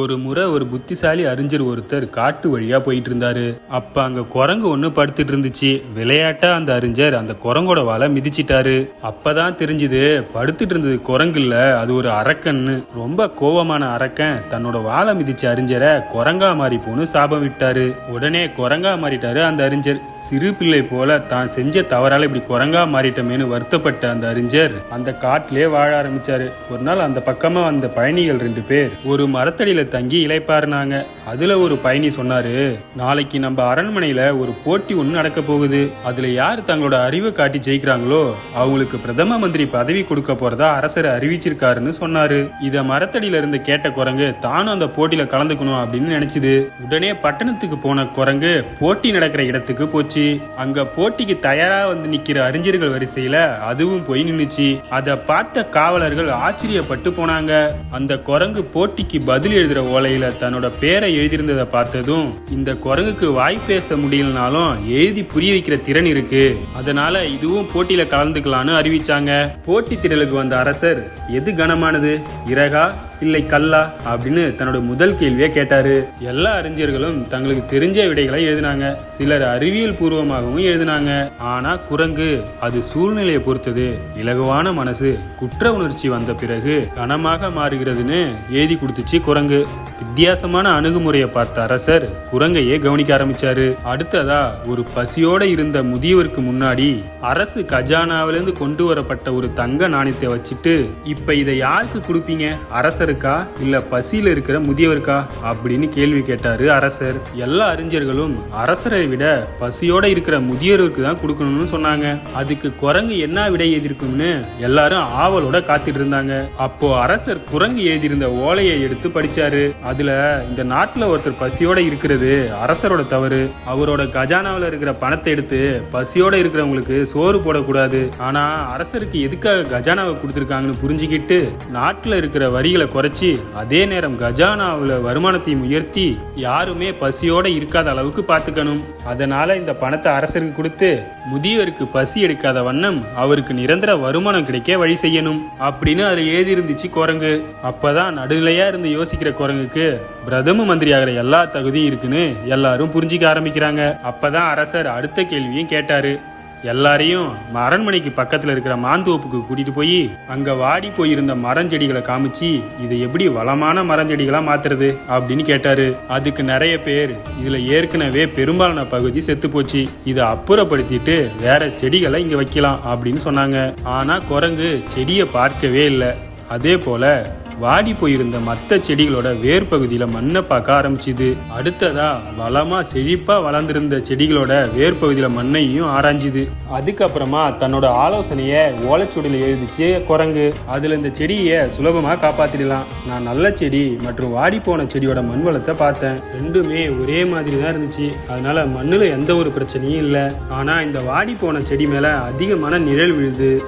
ஒரு முறை ஒரு புத்திசாலி அறிஞர் ஒருத்தர் காட்டு வழியா போயிட்டு இருந்தாரு அப்ப அங்க குரங்கு ஒண்ணு படுத்துட்டு இருந்துச்சு விளையாட்டா அந்த அறிஞர் அந்த குரங்கோட வாழை மிதிச்சிட்டாரு. அப்பதான் தெரிஞ்சுது படுத்துட்டு இருந்தது குரங்கு இல்ல அது ஒரு அரக்கன்னு. ரொம்ப கோவமான அரக்கன் தன்னோட வாழை மிதிச்ச அறிஞரை குரங்கா மாறி போன்னு சாபம் விட்டாரு. உடனே குரங்கா மாறிட்டாரு அந்த அறிஞர். சிறு பிள்ளை போல தான் செஞ்ச தவறால இப்படி குரங்கா மாறிட்டமேன்னு வருத்தப்பட்ட அந்த அறிஞர் அந்த காட்டிலே வாழ ஆரம்பிச்சாரு. ஒரு நாள் அந்த பக்கமா வந்த பயணிகள் ரெண்டு பேர் ஒரு மரத்தடியில தங்கி இளைப்பாருனாங்க அதுல ஒரு பயணி சொன்னாரு நாளைக்கு நம்ம அரண்மனையில ஒரு போட்டி ஒன்று நடக்க போகுது. அதுல யார் தங்களோட அறிவை காட்டி ஜெயிக்கிறாங்களோ அவங்களுக்கு பிரதம மந்திரி பதவி கொடுக்க போறதா அரசர் அறிவிச்சிருக்காருன்னு சொன்னாரு. இத மரத்தடியில இருந்து கேட்ட குரங்கு தானும் அந்த போட்டியில கலந்துக்கணும் அப்படின்னு நினைச்சது. உடனே பட்டணத்துக்கு போன குரங்கு போட்டி நடக்கிற இடத்துக்கு போச்சு. அங்க போட்டிக்கு தயாரா வந்து நிக்கிற அறிஞர்கள் வரிசையில அதுவும் போய் நின்னுச்சு. அத பார்த்த காவலர்கள் ஆச்சரியப்பட்டு போனாங்க. அந்த குரங்கு போட்டிக்கு பதில் எழுதுற ஓலையில தன்னோட பேரை எழுதியிருந்ததை பார்த்ததும் இந்த குரங்குக்கு வாய் பேச முடியலனாலும் எழுதி புரிய வைக்கிற திறன் இருக்கு. அதனால இதுவும் போட்டியில கலந்துக்கலான்னு அறிவிச்சாங்க. போட்டி திடலுக்கு வந்த அரசர் எது கனமானது? இறகா இல்லை கல்லா? அப்படின்னு தன்னோட முதல் கேள்வியை கேட்டாரு. எல்லா அறிஞர்களும் தங்களுக்கு தெரிஞ்ச விடைகளை எழுதினாங்க. சிலர் அறிவியல் பூர்வமாகவும் எழுதினாங்க. ஆனா குரங்கு அது சூழ்நிலையை பொறுத்தது. இலகுவான மனசு குற்ற உணர்ச்சி வந்த பிறகு கனமாக மாறுகிறதுன்னு எழுதி கொடுத்துச்சு குரங்கு. வித்தியாசமான அணுகுமுறையை பார்த்த அரசர் குரங்கையே கவனிக்க ஆரம்பிச்சாரு. அடுத்ததா ஒரு பசியோட இருந்த முதியவருக்கு முன்னாடி அரசு கஜானாவிலிருந்து கொண்டு வரப்பட்ட ஒரு தங்க நாணயத்தை வச்சுட்டு இப்ப இதை யாருக்கு கொடுப்பீங்க? அரசருக்கா? இல்ல பசியில இருக்கிற முதியவருக்கா? அப்படின்னு கேள்வி கேட்டாரு அரசர். எல்லா அறிஞர்களும் அரசரை விட பசியோட இருக்கிற முதியவருக்கு தான் கொடுக்கணும்னு சொன்னாங்க. அதுக்கு குரங்கு என்ன விடை எழுதியிருக்கும்னு எல்லாரும் ஆவலோட காத்துட்டு இருந்தாங்க அப்போ அரசர் குரங்கு எழுதியிருந்த ஓலையை எடுத்து படிச்சார். அதுல இந்த நாட்டுல ஒருத்தர் பசியோட இருக்கிறது அரசரோட தவறு. அவரோட கஜானாவில் இருக்கிற பணத்தை எடுத்து பசியோட இருக்கிறவங்களுக்கு சோறு போடக்கூடாது. ஆனா அரசருக்கு எதுக்காக கஜானாவை கொடுத்துருக்காங்கன்னு புரிஞ்சுக்கிட்டு நாட்டுல இருக்கிற வரிகளை குறைச்சி அதே நேரம் கஜானாவில் வருமானத்தையும் உயர்த்தி யாருமே பசியோட இருக்காத அளவுக்கு பார்த்துக்கணும் அதனால இந்த பணத்தை அரசருக்கு கொடுத்து முதியவருக்கு பசி எடுக்காத வண்ணம் அவருக்கு நிரந்தர வருமானம் கிடைக்க வழி செய்யணும். அப்படின்னு அதுல எழுதி இருந்துச்சு குரங்கு. அப்பதான் நடுநிலையா இருந்து யோசிக்கிற குரங்குக்கு பிரதம மந்திரி ஆகிற எல்லா தகுதியும் இருக்குன்னு எல்லாரும் புரிஞ்சிக்க ஆரம்பிக்கிறாங்க. அப்பதான் அரசர் அடுத்த கேள்வியும் கேட்டாரு. எல்லாரையும் அரண்மனைக்கு பக்கத்துல இருக்கிற மாந்தோப்புக்கு கூட்டிட்டு போய் அங்க வாடி போயிருந்த மரஞ்செடிகளை காமிச்சு இதை எப்படி வளமான மரஞ்செடிகளா மாத்துறது? அப்படின்னு கேட்டாரு. அதுக்கு நிறைய பேர் இதுல ஏற்கனவே பெரும்பாலான பகுதி செத்து போச்சு. இதை அப்புறப்படுத்திட்டு வேற செடிகளை இங்க வைக்கலாம் அப்படின்னு சொன்னாங்க. ஆனா குரங்கு செடியை பார்க்கவே இல்லை. அதே போல வாடி போயிருந்த மற்ற செடிகளோட வேர் பகுதியில மண்ணை பார்க்க ஆரம்பிச்சுது. அடுத்ததா வளமா செழிப்பா வளர்ந்திருந்த செடிகளோட வேர் பகுதியில மண்ணையும் ஆராய்ஞ்சுது. அதுக்கப்புறமா தன்னோட ஆலோசனைய ஓலைச்சுவடியில எழுதிச்சு குரங்கு. அதுல இந்த செடியை சுலபமா காப்பாத்திடலாம். நான் நல்ல செடி மற்றும் வாடி போன செடியோட மண் வளத்தை பார்த்தேன். ரெண்டுமே ஒரே மாதிரி தான் இருந்துச்சு. அதனால மண்ணுல எந்த ஒரு பிரச்சனையும் இல்லை. ஆனா இந்த வாடி போன செடி மேல அதிகமான நிழல் விழுது.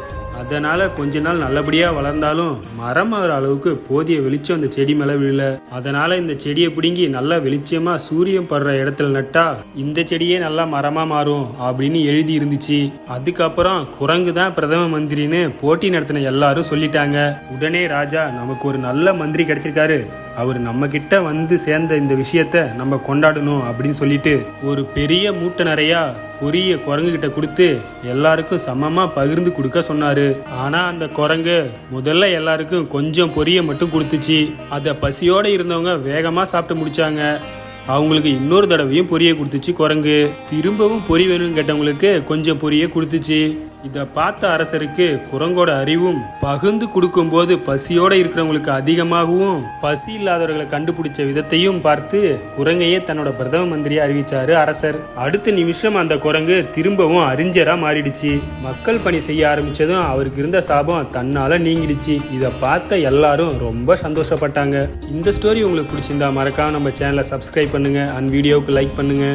அதனால கொஞ்ச நாள் நல்லபடியா வளர்ந்தாலும் மரம் ஆகிற அளவுக்கு போதிய வெளிச்சம் அந்த செடி மேல விழல. அதனால இந்த செடியை பிடுங்கி நல்லா வெளிச்சமா சூரியன் படுற இடத்துல நட்டா இந்த செடியே நல்லா மரமா மாறும் அப்படின்னு எழுதி இருந்துச்சு. அதுக்கப்புறம் குரங்கு தான் பிரதம மந்திரின்னு போட்டி நடத்தின எல்லாரும் சொல்லிட்டாங்க. உடனே ராஜா நமக்கு ஒரு நல்ல மந்திரி கிடைச்சிருக்காரு. அவர் நம்மக்கிட்ட வந்து சேர்ந்த இந்த விஷயத்த நம்ம கொண்டாடணும் அப்படின்னு சொல்லிட்டு ஒரு பெரிய மூட்டை நிறையா பொரிய குரங்குகிட்ட கொடுத்து எல்லாருக்கும் சமமாக பகிர்ந்து கொடுக்க சொன்னார். ஆனால் அந்த குரங்கு முதல்ல எல்லாருக்கும் கொஞ்சம் பொரிய மட்டும் கொடுத்துச்சு. அதை பசியோடு இருந்தவங்க வேகமாக சாப்பிட்டு முடிச்சாங்க. அவங்களுக்கு இன்னொரு தடவையும் பொரிய கொடுத்துச்சு குரங்கு. திரும்பவும் பொரி வேணும்னு கேட்டவங்களுக்கு கொஞ்சம் பொரிய கொடுத்துச்சு. இதை பார்த்த அரசருக்கு குரங்கோட அறிவும் பகிர்ந்து கொடுக்கும்போது பசியோட இருக்கிறவங்களுக்கு அதிகமாகவும் பசி இல்லாதவர்களை கண்டுபிடிச்ச விதத்தையும் பார்த்து குரங்கையே தன்னோட பிரதம மந்திரியா அறிவிச்சாரு அரசர். அடுத்த நிமிஷம் அந்த குரங்கு திரும்பவும் அறிஞரா மாறிடுச்சு. மக்கள் பணி செய்ய ஆரம்பிச்சதும் அவருக்கு இருந்த சாபம் தன்னால நீங்கிடுச்சு. இதை பார்த்த எல்லாரும் ரொம்ப சந்தோஷப்பட்டாங்க. இந்த ஸ்டோரி உங்களுக்கு பிடிச்சிருந்தா மறக்காம நம்ம சேனலை சப்ஸ்கிரைப் பண்ணுங்க. அண்ட் வீடியோவுக்கு லைக் பண்ணுங்க.